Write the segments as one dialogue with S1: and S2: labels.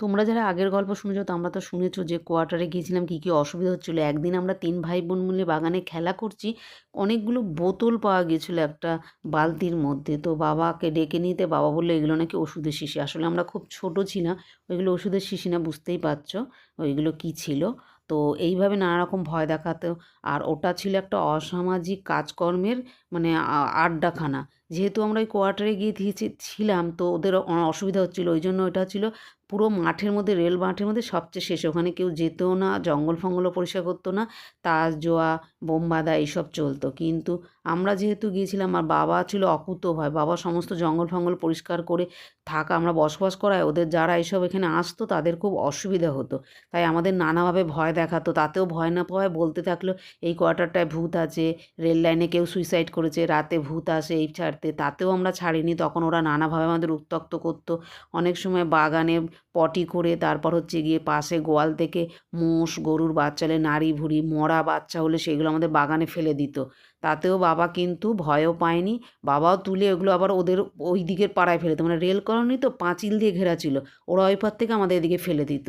S1: তোমরা যারা আগের গল্প শুনেছো, তোমরা তো শুনেছো যে কোয়ার্টারে গিয়েছিলাম কী কী অসুবিধা হচ্ছিল। একদিন আমরা তিন ভাই বোন মিলে বাগানে খেলা করছি, অনেকগুলো বোতল পাওয়া গিয়েছিল একটা বালতির মধ্যে। তো বাবাকে ডেকে নিতে বাবা বলল, এগুলো নাকি ওষুধের শিশি। আসলে আমরা খুব ছোটো ছিলাম, ওইগুলো ওষুধের শিশি না, বুঝতেই পারছ ওইগুলো কী ছিল। তো এইভাবে নানা রকম ভয় দেখাতো। আর ওটা ছিল একটা অসামাজিক কাজকর্মের মানে আড্ডাখানা। যেহেতু আমরা ওই কোয়ার্টারে গিয়ে দিয়েছি ছিলাম, তো ওদের অসুবিধা হচ্ছিল। ওই জন্য ওটা ছিল পুরো মাঠের মধ্যে, রেল মাঠের মধ্যে সবচেয়ে শেষে। ওখানে কেউ যেতেও না, জঙ্গল ফঙ্গলও পরিষ্কার করতো না তাস জোয়া বোম বাঁধা এইসব চলতো। কিন্তু আমরা যেহেতু গিয়েছিলাম আর বাবা ছিল অকুত ভয়, বাবা সমস্ত জঙ্গল ফঙ্গল পরিষ্কার করে থাকা, আমরা বসবাস করায়, ওদের যারা এইসব এখানে আসতো, তাদের খুব অসুবিধা হতো। তাই আমাদের নানাভাবে ভয় দেখাতো, তাতেও ভয় না পাওয়ায় বলতে থাকল, এই কোয়ার্টারটায় ভূত আছে, রেল লাইনে কেউ সুইসাইড করেছে, রাতে ভূত আসে, এই ছাড়তে তাতেও আমরা ছাড়িনি। তখন ওরা নানাভাবে আমাদের উত্তক্ত করতো। অনেক সময় বাগানে পটি করে, তারপর হচ্ছে গিয়ে পাশে গোয়াল থেকে মোষ, গরুর বাচ্চা হলে নাড়ি ভুড়ি, মরা বাচ্চা হলে সেগুলো আমাদের বাগানে ফেলে দিত। তাতেও বাবা কিন্তু ভয়ও পায়নি, বাবাও তুলে ওগুলো আবার ওদের ওই দিকের পাড়ায় ফেলে দিত। মানে রেল কলোনি তো পাঁচিল দিয়ে ঘেরা ছিল, ওরা ওই পার থেকে আমাদের এদিকে ফেলে দিত।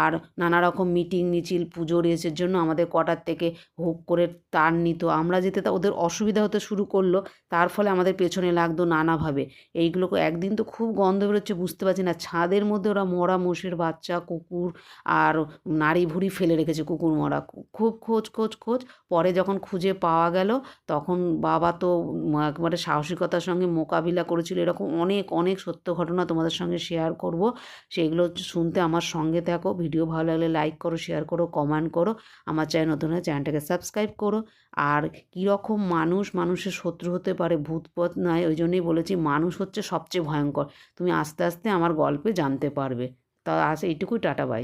S1: আর নানা রকম মিটিং, মিছিল, পুজো, রেসের জন্য আমাদের কটার থেকে হুক করে তার নিত। আমরা যেতে তা ওদের অসুবিধা হতে শুরু করল, তার ফলে আমাদের পেছনে লাগতো নানাভাবে। এইগুলোকে একদিন তো খুব গন্ধ বেরোচ্ছে, বুঝতে পারছি না, ছাদের মধ্যে ওরা মরা মোষের বাচ্চা, কুকুর আর নাড়ি ভুড়ি ফেলে রেখেছে কুকুর মরা। খুব খোঁজ খোঁজ খোঁজ। পরে যখন খুঁজে পাওয়া গেল, তখন বাবা তো একবারে সাহসিকতার সঙ্গে মোকাবিলা করেছিল। এরকম অনেক অনেক সত্য ঘটনা তোমাদের সঙ্গে শেয়ার করব। সেগুলো শুনতে আমার সঙ্গে থাকো। ভিডিও ভালো লাগলে লাইক করো শেয়ার করো কমেন্ট করো। আমার চ্যানেল নতুন হলে চ্যানেলটাকে সাবস্ক্রাইব করো। আর কীরকম মানুষ মানুষের শত্রু হতে পারে ভূতপথ নয়, ওই জন্যই বলেছি মানুষ হচ্ছে সবচেয়ে ভয়ঙ্কর। তুমি আস্তে আস্তে আমার গল্পে জানতে পারবে। তা আজ এইটুকুই টাটা বাই